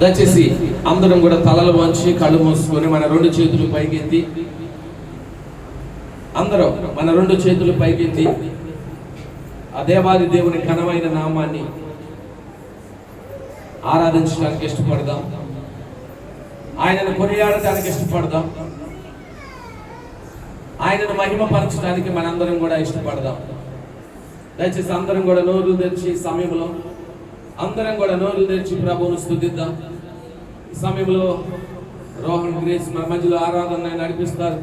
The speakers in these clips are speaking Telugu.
దయచేసి అందరం కూడా తలలు వంచి కళ్ళు మూసుకొని మన రెండు చేతులు పైకెత్తి. అందరం మన రెండు చేతులు పైకెత్తి. ఆ దేవాది దేవుని ఘనమైన నామాన్ని ఆరాధించడానికి ఇష్టపడదాం. ఆయనను కొనియాడటానికి ఇష్టపడదాం. ఆయనను మహిమపరచడానికి మనందరం కూడా ఇష్టపడదాం. దయచేసి అందరం కూడా నోరు తెరిచి సమయంలో అందరం కూడా నోరు తెరిచి ప్రభువును స్థుతిద్దాం. ఈ సమయంలో రోహన్ గ్రేస్ మన మధ్యలో ఆరాధన నడిపిస్తారు.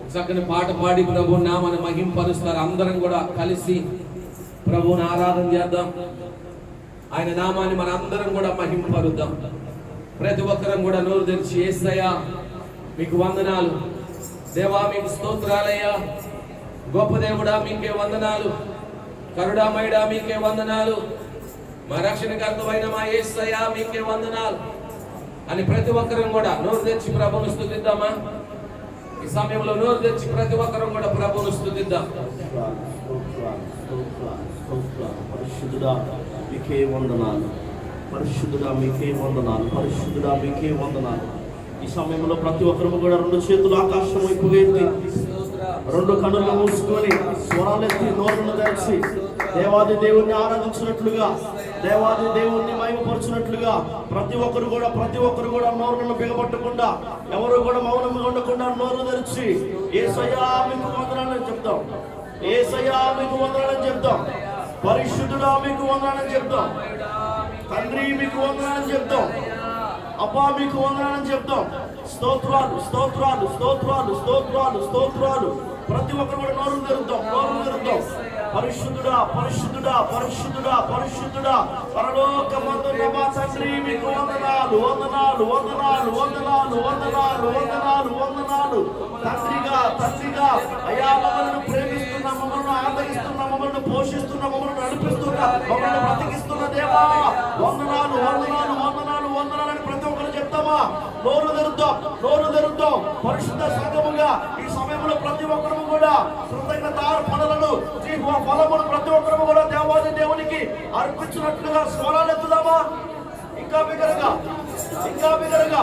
ఒక చక్కని పాట పాడి ప్రభు నామని మహింపరుస్తారు. అందరం కూడా కలిసి ప్రభువుని ఆరాధన చేద్దాం. ఆయన నామాన్ని మన అందరం కూడా మహింపరుద్దాం. ప్రతి ఒక్కరం కూడా నోరు తెరిచి ఏసయ్యా మీకు వందనాలు. దేవా మీకు స్తోత్రాలయ్యా. గొప్ప దేవుడా మీకే వందనాలు. కరుడామయుడా మీకే వందనాలు. మా రక్షణకర్తమైన మా ఏసయ్యా మీకే వందనాలు. అని ప్రతి ఒక్కరూ కూడా నోరు తెచ్చి ప్రభును స్థుతిద్దామా? ఈ సమయంలో నోరు తెచ్చి ప్రతి ఒక్కరూ కూడా ప్రభును స్థుతిద్దాం. పరిశుద్ధుడా మీకే వందనాలు. పరిశుద్ధుడా మీకే వందనాలు. పరిశుద్ధుడా మీకే వందనాలు. ఈ సమయంలో ప్రతి ఒక్కరు కూడా రెండు చేతులు ఆకాశం వైపు ఎత్తి రెండు కన్నులు మూసుకొని స్వరాలెత్తి నోరును తెరిచి దేవాది దేవుణ్ణి ఆరాధించినట్లుగా దేవాది దేవుణ్ణి మహిమపరచినట్లుగా ప్రతి ఒక్కరు కూడా ప్రతి ఒక్కరు కూడా నోరును బిగబట్టకుండా ఎవరు కూడా మౌనంగా ఉండకుండా నోరు తెరిచి ఏ మీకు వందనాలని చెప్తాం. ఏ మీకు వందనాలని చెప్తాం. పరిశుద్ధుడా మీకు వందనాలని చెప్తాం. తండ్రి మీకు వందనాలని చెప్తాం. అబ్బా మీకు వందనాలని చెప్తాం. స్తోత్రాలు స్తోత్రాలు స్తోత్రాలు స్తోత్రాలు స్తోత్రాలు. ప్రతి ఒక్కరు కూడా నోరు తెరుద్దాం నోరు తెరుద్దాం. పరిశుద్ధుడా పరిశుద్ధుడా పరిశుద్ధుడా పరిశుద్ధుడా. పరలోక మందున్న మా తండ్రి మీకు వందనాలు వందనాలు వందనాలు వందనాలు వందనాలు వందనాలు వందనాలు. తండ్రిగా తండ్రిగా అయా మమ్మల్ని ప్రేమిస్తున్న మమ్మల్ని ఆదరిస్తున్న మమ్మల్ని పోషిస్తున్న మమ్మల్ని నడిపిస్తున్న మమ్మల్ని బ్రతికిస్తున్న దేవా. వందనాలు వందనాలు ఒక్కరు నోరు తెరుద్దాం నోరు తెరుద్దాం. పరిశుద్ధ సంగముగా ఈ సమయంలో ప్రతి ఒక్కరు కూడా కృతజ్ఞత పనులను ఫలములు ప్రతి ఒక్కరు కూడా దేవాది దేవునికి అర్పించినట్లుగా స్వరాలు ఎత్తుదామా? ఇంకా బిగరగా ఇంకా బిగరగా.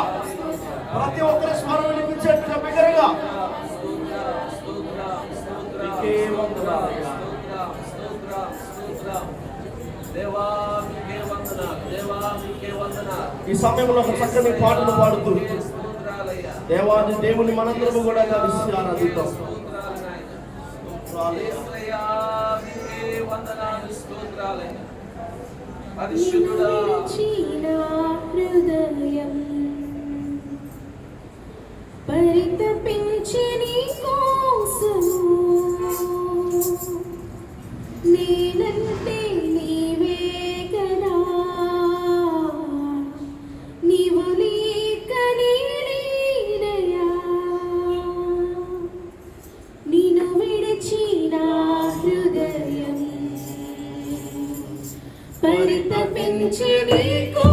ప్రతి ఒక్కరి స్మరణ వినిపించేట్టుగా బిగరగా. నీకే దేవా మీకే వందనాలు. దేవా మీకే వందనాలు. ఈ సమయంలో ఒక చక్కని పాటలు పాడుతూ దేవాది దేవుని మనందరము కూడా కలిసి ఆరాధిద్దాం. నిలిచిన హృదయం పరితపించి నీకు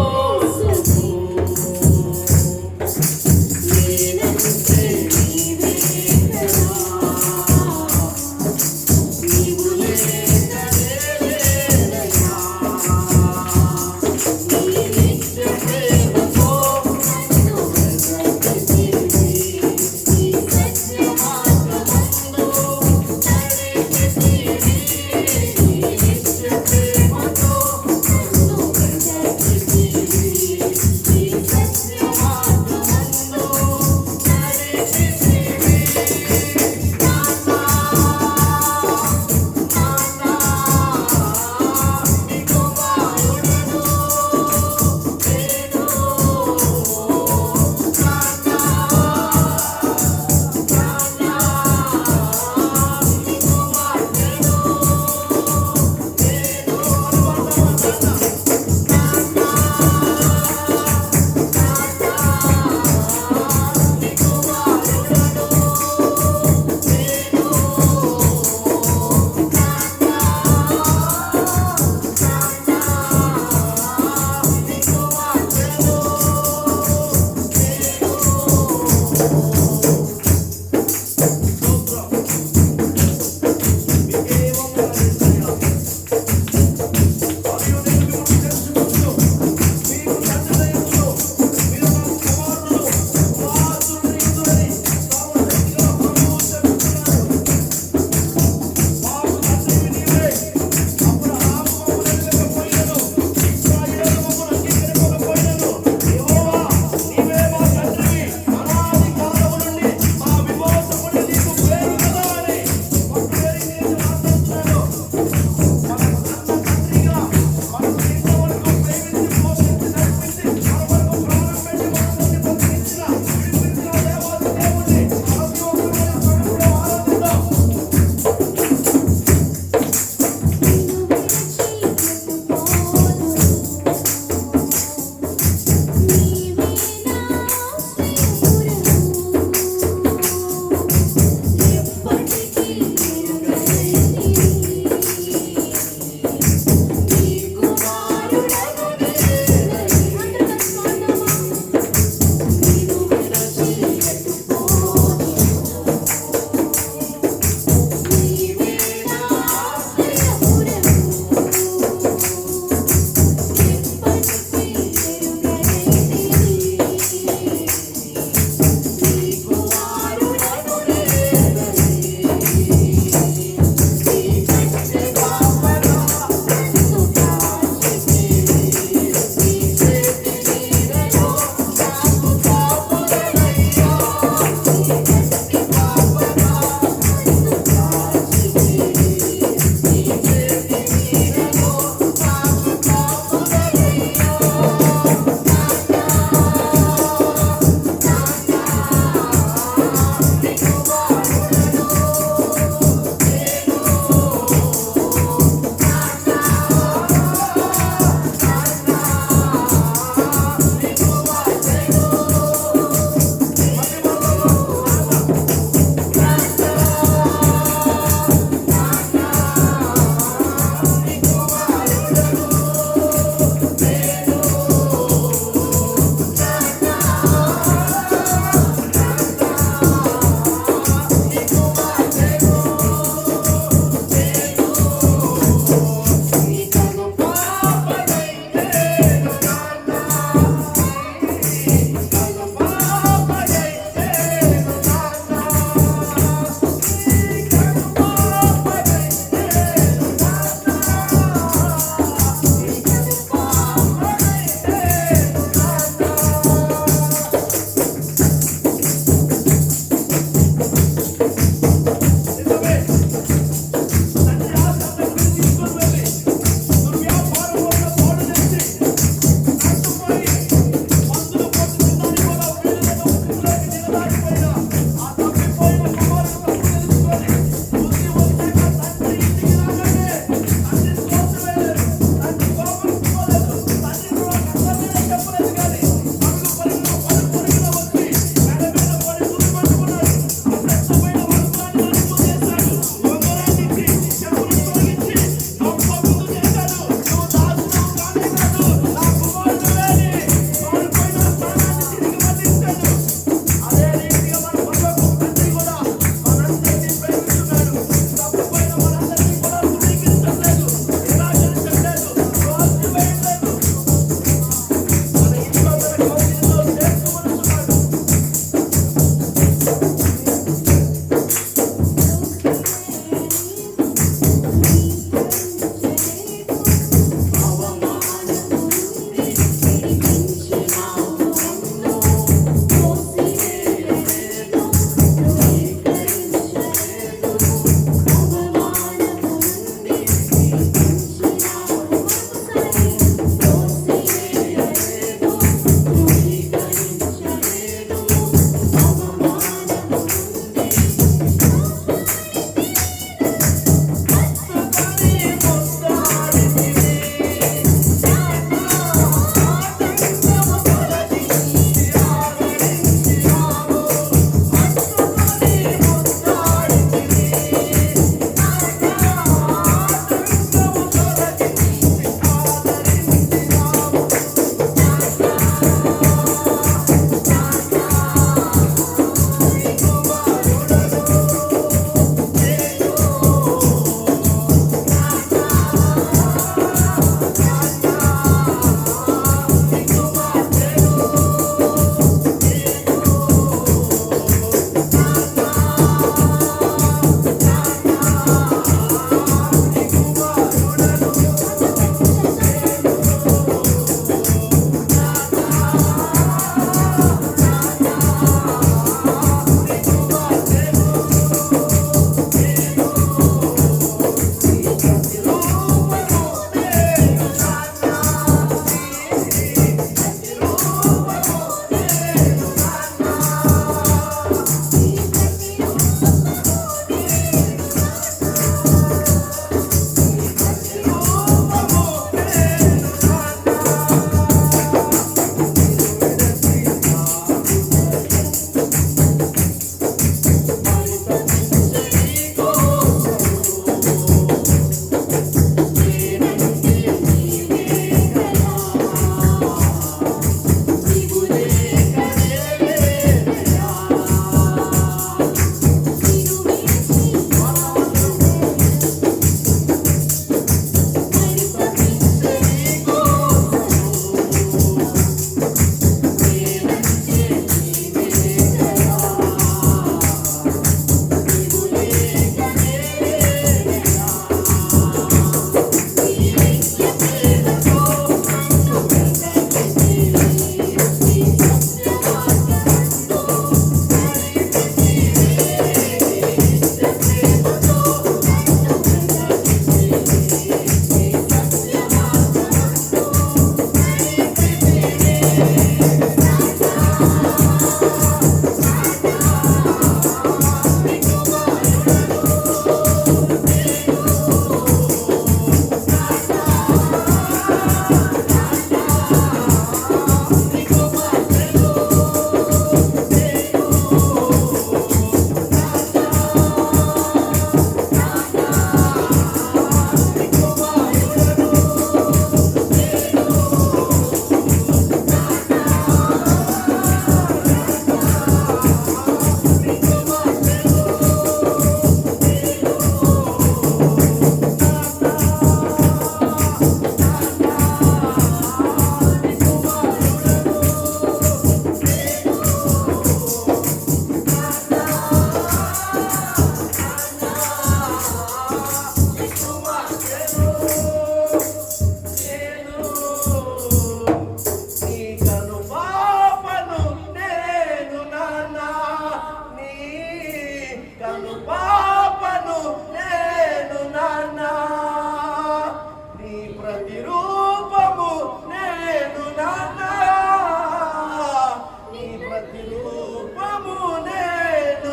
ప్రతిరూపము నేను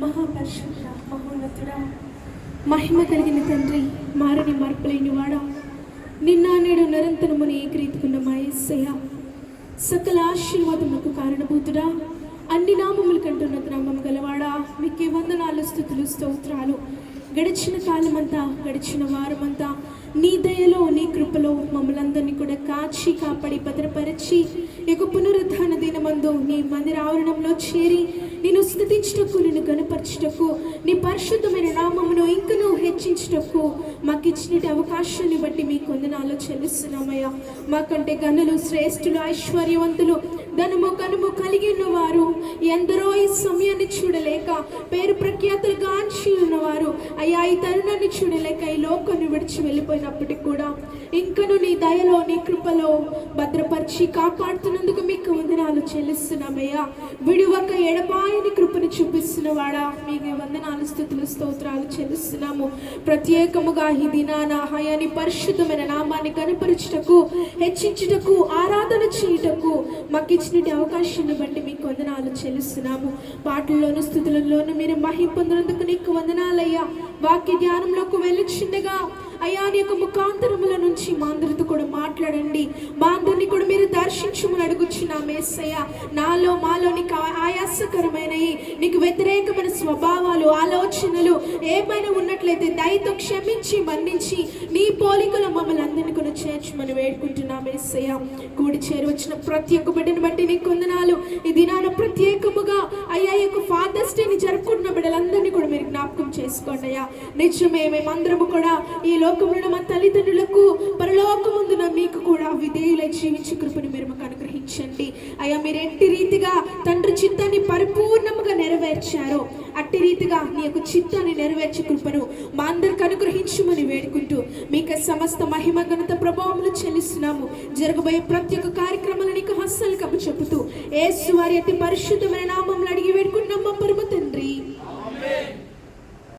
మహాపరిశుద్ధ మహోన్నతుడా మహిమ కలిగిన తండ్రి మారని మార్పులేని వాడా నిన్న నేడు నిరంతరముని ఏకరీతుకున్న మా యేసయ్య సకల ఆశీర్వాదములకు కారణభూతుడా అన్ని నామములు కంటున్న గ్రామం గలవాడా మీకే వందనాలు స్థుతులు స్తోత్రాలు. గడిచిన కాలమంతా గడిచిన వారమంతా నీ దయలో నీ కృపలో మమ్మల్ని కూడా కాచి కాపాడి భద్రపరచి ఇక పునరుద్ధాన దినమందు నీ మందిర ఆవరణంలో చేరి నేను స్థుతించుటకు నిన్ను గనపరచుటకు నీ పరిశుద్ధమైన నామమును ఇంకనూ హెచ్చించుటకు మాకు ఇచ్చిన అవకాశాన్ని బట్టి మీ కొందనాలు చెల్లిస్తున్నామయ్యా. మాకంటే గనులు శ్రేష్ఠులు ఐశ్వర్యవంతులు ధనము కనుము కలిగి ఉన్నవారు ఎందరో ఈ సమయాన్ని చూడలేక పేరు ప్రఖ్యాతులు గాంచి ఉన్నవారు. అయ్యా ఈ తరుణాన్ని చూడలేక ఈ లోకాన్ని విడిచి వెళ్ళిపోయినప్పటికీ కూడా ఇంకను నీ దయలో నీ కృపలో భద్రపరిచి కాపాడుతున్నందుకు మీకు వందనాలు చెల్లిస్తున్నామయ్యా. విడువక ఎడపాయని కృపను చూపిస్తున్నవాడా. మీకు వందనాలు స్థుతులు స్తోత్రాలు చెల్లిస్తున్నాము. ప్రత్యేకముగా ఈ దినాన హయాని పరిశుద్ధమైన నామాన్ని కనపరచుటకు హెచ్చించుటకు ఆరాధన చేయుటకు మాకు ఇచ్చినటువంటి అవకాశాన్ని బట్టి మీకు వందనాలు చెల్లిస్తున్నాము. పాటల్లోను స్థుతులలోను మీరు మహిం పొందినందుకు నీకు వందనాలయ్యా. వాక్య ధ్యానంలోకి వెళ్ళుచుండగా అయ్యా నీ యొక్క ముఖాంతరముల నుంచి మా అందరితో కూడా మాట్లాడండి. మా అందరిని కూడా మీరు దర్శించమని అడుగుచున్నాం ఏసయ్య నాలో మాలో నీకు ఆయాసకరమైనవి నీకు వ్యతిరేకమైన స్వభావాలు ఆలోచనలు ఏమైనా ఉన్నట్లయితే దయతో క్షమించి మన్నించి నీ పోలికలో మమ్మల్ని అందరినీ కూడా చేర్చమని వేడుకుంటున్నాం ఏసయ్య కూడి చేరవచ్చిన ప్రతి ఒక్క బిడ్డను బట్టి నీకు కొందనాలు ఈ దినాన ప్రత్యేకముగా అయ్యా యొక్క ఫాదర్స్ డేని జరుపుకుంటున్న బిడ్డలందరినీ కూడా మీరు జ్ఞాపకం చేసుకోండి అయ్యా. నిజమే మేమందరము కూడా ఈ లోకంలో మా తల్లిదండ్రులకు పరలోకముందున మీకు కూడా విధేయులై జీవించి కృపను మీరు మాకు అనుగ్రహించండి. అయ్యా మీరు ఎట్టి రీతిగా తండ్రి చిత్తాన్ని పరిపూర్ణముగా నెరవేర్చారో అట్టి రీతిగా నీ యొక్క చిత్తాన్ని నెరవేర్చే కృపను మా అందరికి అనుగ్రహించమని వేడుకుంటూ మీకు సమస్త మహిమ ఘనత ప్రభావములు చెల్లిస్తున్నాము. జరగబోయే ప్రతి ఒక్క కార్యక్రమాలను నీకు హస్తలు కప్పు చెబుతూ ఏ వారి అతి పరిశుద్ధమైన నామంలో అడిగి వేడుకుంటున్నాం మా పరమ